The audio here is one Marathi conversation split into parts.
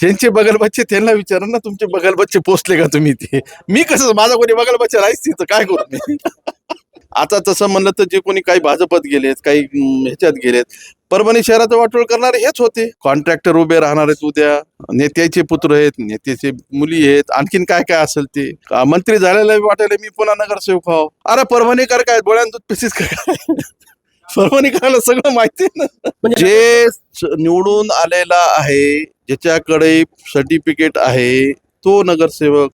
त्यांचे बगल बच्चे त्यांना विचारा ना तुमचे बगल बच्चे पोचले का तुम्ही ते मी कसं माझा कोणी बगल बच्चा राहायच तिथं काय करू मी? आता तसं म्हणलं तर जे कोणी काही भाजपत गेलेत काही ह्याच्यात गेलेत परभणी शहराचं वाटोळ करणारे हेच होते. कॉन्ट्रॅक्टर उभे राहणार आहेत उद्या नेत्याचे पुत्र आहेत नेत्याचे मुली आहेत आणखीन काय काय असेल ते? मंत्री झालेला वाटायला मी पुन्हा नगरसेवक व्हाव? अरे परभणीकर काय डोळ्यात दूध पिसीस काय? परभणीकराला सगळं माहिती आहे ना. जे स- निवडून आलेला आहे ज्याच्याकडे सर्टिफिकेट आहे तो नगरसेवक.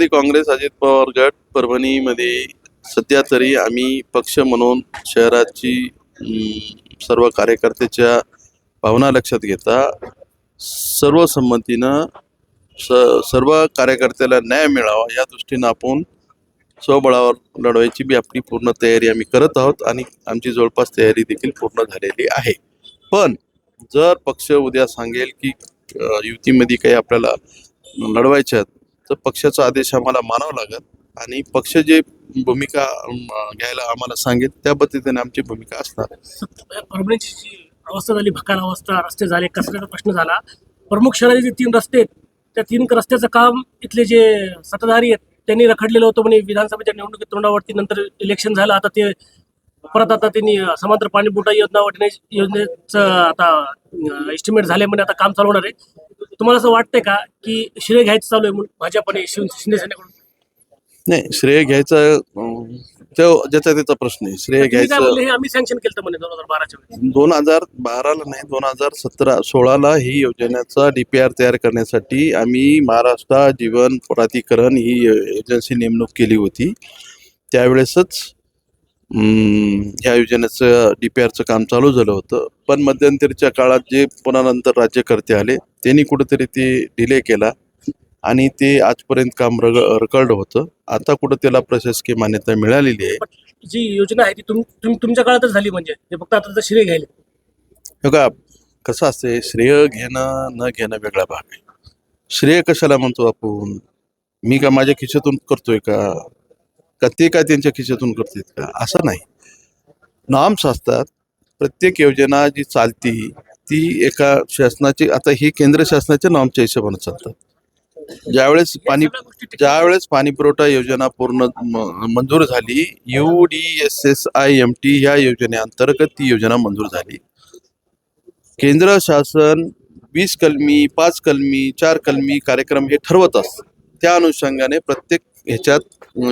काँग्रेस अजित पवार गट परभणीमध्ये सध्या तरी आम्ही पक्ष म्हणून शहराची सर्व कार्यकर्त्याच्या भावना लक्षात घेता. सर्वसंमतीनं स सर्व कार्यकर्त्याला न्याय मिळावा या दृष्टीनं आपण स्वबळावर लढवायची बी आपली पूर्ण तयारी आम्ही करत आहोत आणि आमची जवळपास तयारी देखील पूर्ण झालेली आहे. पण जर पक्ष उद्या सांगेल की युतीमध्ये काही आपल्याला लढवायच्या आहेत तर पक्षाचा आदेश आम्हाला मानावा लागेल आणि पक्ष जे भूमिका घ्यायला आम्हाला सांगेल त्या पद्धतीने आमची भूमिका असणार परभणीची जी अवस्था झाली भकाल अवस्था रस्ते झाले कचऱ्याचा प्रश्न झाला. प्रमुख शहराचे जे तीन रस्ते आहेत त्या तीन रस्त्याचं काम इथले जे सत्ताधारी आहेत त्यांनी रखडलेलं होतं म्हणजे विधानसभेच्या निवडणुकीत तोंडावरती नंतर इलेक्शन झालं. आता ते परत आता त्यांनी समांतर पाणी योजना योजनेच योजनेचं आता एस्टिमेट झाले म्हणजे आता काम चालू होणार आहे. तुम्हाला असं वाटतंय का की श्रेय घ्यायचं चालू आहे म्हणून भाजप आणि शिव नाही श्रेय घ्यायचं तो ज्याचा त्याचा प्रश्न आहे. श्रेय तुम्ही काय घ्यायचं हे आम्ही सँक्शन केलं म्हणे दोन हजार बाराच्या वेळेस. दोन हजार बाराला नाही दोन हजार सतरा सोळाला ही योजनेचा डीपीआर तयार करण्यासाठी आम्ही महाराष्ट्र जीवन प्राधिकरण ही एजन्सी नेमणूक केली होती. त्यावेळेसच ह्या योजनेचं डीपीआरचं काम चालू झालं होतं. पण मध्यंतरीच्या काळात जे पुन्हा नंतर राज्यकर्ते आले त्यांनी कुठेतरी ते डिले केला. आणि ते आजपर्यंत काम रग रखडलं होतं. आता कुठं त्याला प्रशासकीय मान्यता मिळालेली आहे. जी योजना आहे ती तुम तुम- तुमच्या काळातच झाली म्हणजे. फक्त आता श्रेय घ्यायला. बघा कसं असते श्रेय घेणं न घेणं वेगळा भाग आहे. श्रेय कशाला म्हणतो आपण? मी का माझ्या खिशातून करतोय का? का ते काय त्यांच्या खिशातून करतात का? असं नाही. नॉर्म्स असतात प्रत्येक योजना जी चालती ती एका शासनाची आता ही केंद्र शासनाच्या नॉर्मच्या हिशोबाने चालतात ज्यावेळेस पाणी. ज्यावेळेस पाणी पुरवठा योजना पूर्ण मंजूर झाली U D S S I M T ह्या योजनेअंतर्गत ती योजना मंजूर झाली. केंद्र शासन वीस कलमी पाच कलमी चार कलमी कार्यक्रम हे ठरवत असतं. त्या अनुषंगाने प्रत्येक ह्याच्यात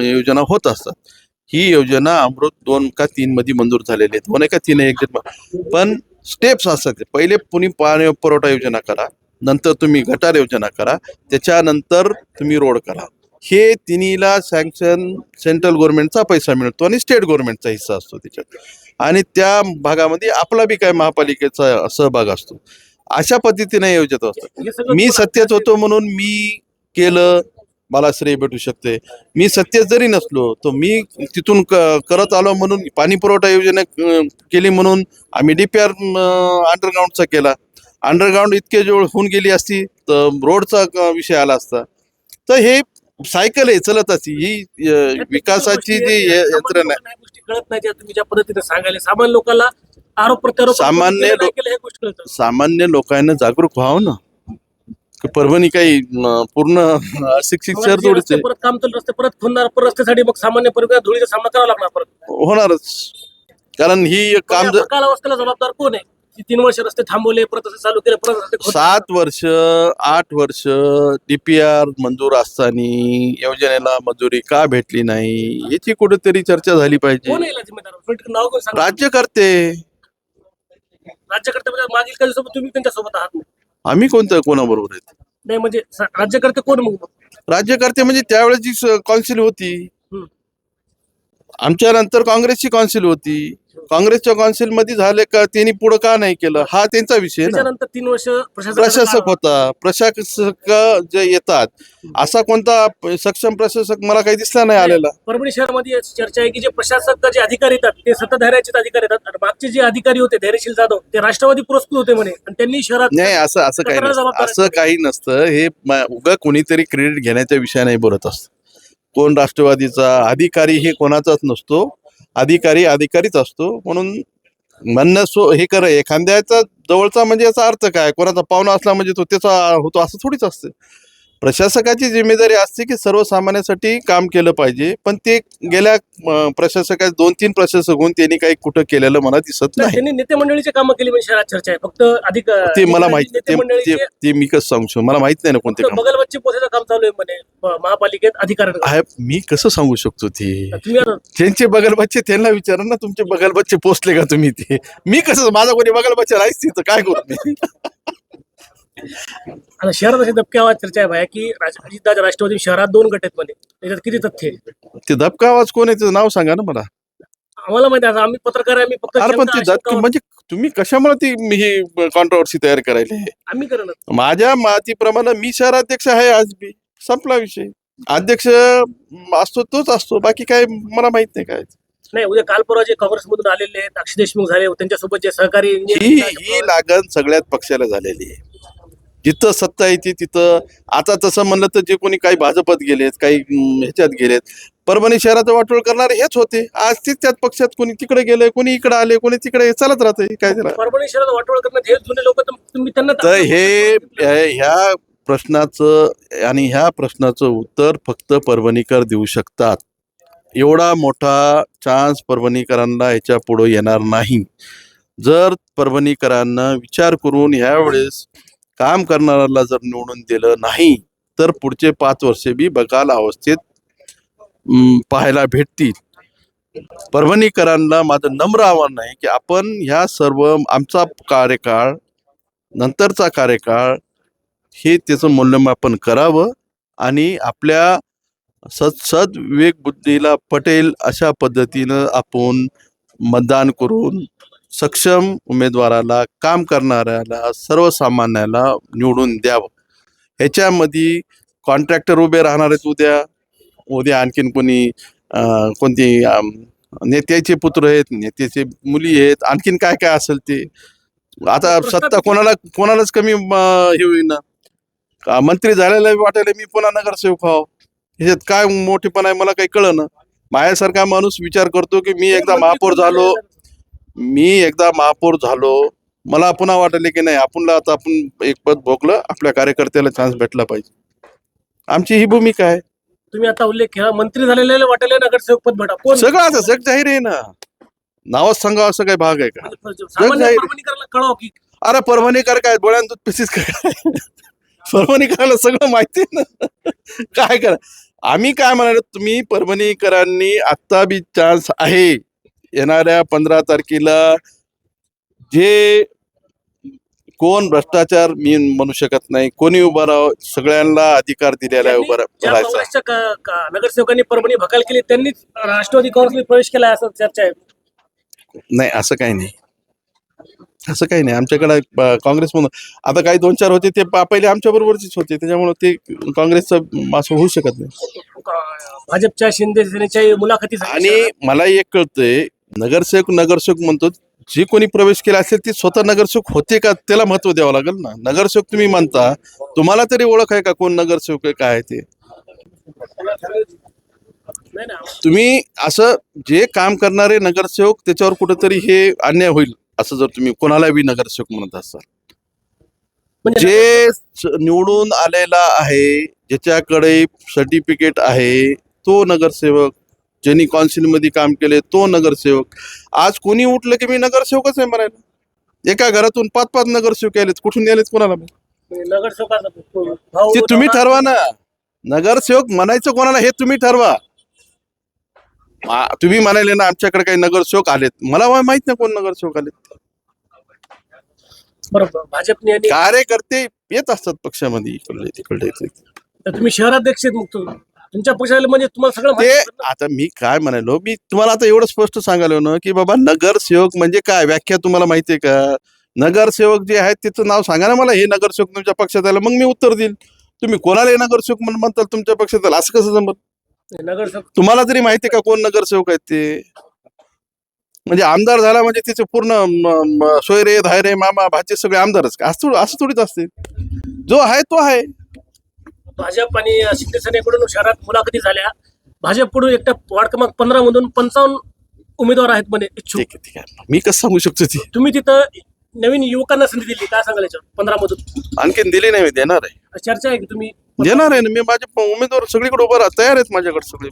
योजना होत असतात. ही योजना अमृत दोन का तीन मध्ये मंजूर झालेली आहे दोन का तीन एक पण स्टेप्स असतात पहिले पुणे पाणी पुरवठा योजना करा. नंतर तुम्ही गटार योजना करा त्याच्यानंतर तुम्ही रोड करा. हे तिन्हीला सँक्शन सेंट्रल गव्हर्नमेंटचा पैसा मिळतो आणि स्टेट गव्हर्नमेंटचा हिस्सा असतो त्याच्यात. आणि त्या भागामध्ये आपला बी काय महापालिकेचा सहभाग असतो. अशा पद्धतीने योजत असतात. सगळं मी सत्तेत होतो म्हणून मी केलं मला श्रेय भेटू शकते. मी सत्तेत जरी नसलो तर मी तिथून करत आलो म्हणून पाणी पुरवठा योजना केली म्हणून आम्ही डीपीआर अंडरग्राऊंडचा केला. अंडरग्राऊंड इतके जवळ होऊन गेली असती तर रोडचा विषय आला असता? तर हे सायकल आहे चलत असती. ही विकासाची जी यंत्रणा कळत नाही ज्या तुम्ही ज्या पद्धतीने सांगायला सामान्य लोकांना आरोप प्रत्यारोप सामान्य सामान्य लोकांना जागरूक व्हावं ना. परभणी काही पूर्ण अशिक्षित मग शहर जे थोडीच रस्ते आहे. परत काम चालू रस्ते परत खोलणार परत रस्त्यासाठी मग सामान्य परिवार धुळीचा सामना करावा लागणार परत. होणारच. कारण ही काम जर भकाल अवस्थेला जबाबदार कोण आहे? तीन वर्ष रस्ते थांबवले परत चालू केले परत रस्ते खोदले. सात वर्ष आठ वर्ष डीपीआर मंजूर असताना योजनेला मंजुरी का भेटली नाही? याची कुठेतरी चर्चा झाली कोण पाहिजे. आहे याला जिम्मेदार? पलटी नाव कोण सांगा राज्यकर्ते. राज्यकर्ते म्हणजे मागील काही सोबत तुम्ही त्यांच्यासोबत आहात. ना. आम्ही कोणतं कोणाबरोबर आहेत? नाही म्हणजे स- राज्यकर्ते कोण मग? राज्यकर्ते म्हणजे त्यावेळेस जी कौन्सिल होती. हम्म. आमच्या नंतर काँग्रेसची कौन्सिल होती. काँग्रेसच्या कौन्सिलमध्ये झाले का त्यांनी पुढे का नाही केलं? हा त्यांचा विषय ना. त्याच्यानंतर तीन वर्ष प्रशासक होता. प्रशासक जे येतात असा कोणता सक्षम प्रशासक मला काही दिसला नाही आलेला. परभणी शहरामध्ये चर्चा आहे की जे प्रशासक जे अधिकारी येतात ते सत्ताधाऱ्याचेच अधिकारी येतात. मागचे जे अधिकारी होते धैर्यशील जाधव ते राष्ट्रवादी पुरस्कृत होते म्हणे. आणि त्यांनी शहरात नाही असं असं काही नसतं. असं काही नसतं. हे उगा कोणीतरी क्रेडिट घेण्याच्या विषयाने बोलत असतं. कोण राष्ट्रवादीचा अधिकारी हे कोणाचाच नसतो. अधिकारी अधिकारीच असतो. म्हणून म्हणणं सो हे कर एखाद्याचा जवळचा म्हणजे याचा अर्थ काय? कोणाचा पाहुणा असला म्हणजे तो त्याचा होतो असं थोडीच असतं. प्रशासकाची जिम्मेदारी असते की सर्वसामान्यांसाठी काम केलं पाहिजे पण ते गेल्या अं, प्रशासका दोन तीन प्रशासक होऊन त्यांनी काही कुठं केलेलं मला दिसत नाही, त्यांनी नेते मंडळीचे कामं केली म्हणजे शहरात चर्चा आहे. फक्त अधिक ते मला माहीत नेते ते ते- मी कसं सांगू शकतो? मला माहीत नाही ना कोणते काम. बगलबच्चे पोहोचायचं काम चालू आहे म्हणे. महापालिकेत आहे मी कसं सांगू शकतो ते? त्यांचे बगल बच्चे त्यांना विचारा ना तुमचे बगल बच्चे पोचले का तुम्ही ते? मी कसं माझा कोणी बगल बच्चे राहीच तिथं काय करू मी? आता शहरात अशी दबक्या आवाज चर्चा आहे भाया की अजितदादा राष्ट्रवादी शहरात दोन गट आहेत म्हणे. त्याच्यात किती तथ्य आहे? ते दबका आवाज कोण आहे त्याचं नाव सांगा ना मला. आम्हाला माहिती आहे आता आम्ही पत्रकार आहे आम्ही फक्त अरे पण म्हणजे तुम्ही कशामुळे ती ही कॉन्ट्रोवर्सी तयार करायला? आम्ही करणार. माझ्या मातीप्रमाणे मी शहराध्यक्ष आहे आज बी. संपला विषय. अध्यक्ष असतो तोच असतो बाकी काय मला माहीत नाही काय. नाही उद्या काल परवा जे काँग्रेसमधून आलेले आहेत अक्षय देशमुख झाले त्यांच्यासोबत जे सहकारी ही ही लागण सगळ्यात पक्षाला झालेली आहे. जिथं सत्ता येते तिथं. आता तसं म्हणलं तर जे कोणी काही भाजपत गेलेत काही ह्याच्यात गेलेत. परभणी शहराचं वाटोळ करणारे हेच होते. आज ते त्याच पक्षात कोणी तिकडे गेले कोणी इकडे आले कोणी तिकडे चालत राहते काय परभणी शहरात वाटोळ करण्यात हे जुने लोक तुम्ही त्यांना तर हे हे- ह्या प्रश्नाचं आणि ह्या प्रश्नाचं उत्तर फक्त परभणीकर देऊ शकतात. एवढा मोठा चान्स परभणीकरांना ह्याच्या पुढे येणार नाही. जर परभणीकरांना विचार करून ह्यावेळेस काम करणाऱ्याला जर निवडून दिलं नाही तर पुढचे पाच वर्षे बी बकाल अवस्थेत पाहायला भेटतील. परभणीकरांना माझं नम्र आव्हान आहे की आपण ह्या सर्व आमचा कार्यकाळ नंतरचा कार्यकाळ हे त्याचं मूल्यमापन करावं आणि आपल्या सद सद विवेक बुद्धीला पटेल अशा पद्धतीनं आपण मतदान करून सक्षम उमेदवाराला काम करणाऱ्याला सर्वसामान्याला निवडून द्यावं. ह्याच्यामध्ये कॉन्ट्रॅक्टर उभे राहणार आहेत उद्या. उद्या आणखीन कोणी कोणती नेत्याचे पुत्र आहेत नेत्याचे मुली आहेत आणखीन काय काय असेल ते. आता सत्ता कोणाला कोणालाच कमी हे होईना. मंत्री झालेला वाटायला मी पुन्हा नगरसेवक व्हावं. ह्याच्यात काय मोठेपण आहे मला काही कळलं माझ्यासारखा माणूस विचार करतो की मी एकदा महापौर झालो. मी एकदा महापौर झालो मला पुन्हा वाटले की नाही आपणला आता आपण एक पद भोगलं आपल्या कार्यकर्त्याला चान्स भेटला पाहिजे. आमची ही भूमिका आहे. तुम्ही आता उल्लेख केला मंत्री झालेले वाटेले नगरसेवक पद भेटा. कोण? सगळं आता जग जाहीर आहे ना. नावच सांगा असं काही भाग आहे का? कळव अरे परभणीकर काय डोळ्यात दूध पिसीच काय? परभणीकराला सगळं माहिती आहे ना. काय करा? आम्ही काय म्हणालो तुम्ही परभणीकरांनी आत्ता बी चान्स आहे. येणाऱ्या पंधरा तारखेला जे कोण भ्रष्टाचार मी म्हणू शकत नाही कोणी उभा राह सगळ्यांना अधिकार दिलेला आहे उभा राहायचा. नगरसेवकांनी परभणी भकाल केली त्यांनीच राष्ट्रवादी काँग्रेसने प्रवेश केला असं चर्चा आहे. नाही असं काही नाही. असं काही नाही. आमच्याकडे काँग्रेसमधून आता काही दोन चार होते ते पहिले आमच्या बरोबरचेच होते. त्याच्यामुळे ते काँग्रेसचं असं होऊ शकत नाही. भाजपच्या शिंदे सेनेच्या मुलाखती आणि मला एक कळतंय नगरसेवक नगरसेवक म्हणतो जे कोणी प्रवेश केला असेल ते स्वतः नगरसेवक होते का? त्याला महत्त्व द्यावं लागेल ना. नगरसेवक तुम्ही म्हणता तुम्हाला तरी ओळख आहे का कोण नगरसेवक आहे काय आहे ते? तुम्ही असं जे काम करणारे नगरसेवक त्याच्यावर कुठेतरी हे अन्याय होईल असं जर तुम्ही कोणाला बी नगरसेवक म्हणत असाल. म्हणजे जे निवडून आलेला आहे ज्याच्याकडे सर्टिफिकेट आहे तो नगरसेवक ज्यांनी काउन्सिलमध्ये काम केले तो नगरसेवक. आज कोणी उठलं की मी नगरसेवकच आहे म्हणायला? एका घरातून पाच पाच नगरसेवक आलेत कुठून आलेत कोणाला ते तुम्ही ठरवा ना. नगरसेवक म्हणायचं कोणाला हे तुम्ही ठरवा. तुम्ही म्हणाले ना आमच्याकडे काही नगरसेवक आलेत. मला माहीत नाही कोण नगरसेवक आलेत. बरोबर. भाजपने कार्यकर्ते येत असतात पक्षामध्ये इकडले तिकडले तुम्ही शहराध्यक्ष मग. तुमच्या पक्षाला म्हणजे तुम्हाला सगळं ते माहिती. आता मी काय म्हणालो मी तुम्हाला आता एवढं स्पष्ट सांगालो ना की बाबा नगरसेवक म्हणजे काय? व्याख्या तुम्हाला माहितीये का? नगरसेवक जे आहेत त्याचं नाव सांगा ना मला हे नगरसेवक तुमच्या पक्षात आलं मग मी उत्तर देईल. तुम्ही कोणाला हे नगरसेवक म्हणून म्हणताल तुमच्या पक्षात आलं असं कसं जमत? नगरसेवक तुम्हाला तरी माहिती का कोण नगरसेवक आहेत ते? म्हणजे आमदार झाला म्हणजे त्याचे पूर्ण म- म- सोयरे धायरे मामा भाचे सगळे आमदारच. का असं थोडं- असं थोडीच असते. जो आहे तो आहे. भाजप आणि शिंदे सेनेकडून शहरात मुलाखती झाल्या. भाजपकडून एकट्या वार्ड क्रमांक पंधरा मधून पंचावन्न उमेदवार आहेत म्हणे इच्छुक. ठीक आहे ठीक आहे. मी कसं सांगू शकतो ते? तुम्ही तिथं नवीन युवकांना संधी दिली काय सांगाल याच्यावर पंधरा मधून? आणखीन दिली नाही मी देणार आहे. चर्चा आहे की तुम्ही? देणार आहे ना मी माझे प- उमेदवार सगळीकडे उभं राहा तयार आहेत माझ्याकडे सगळे.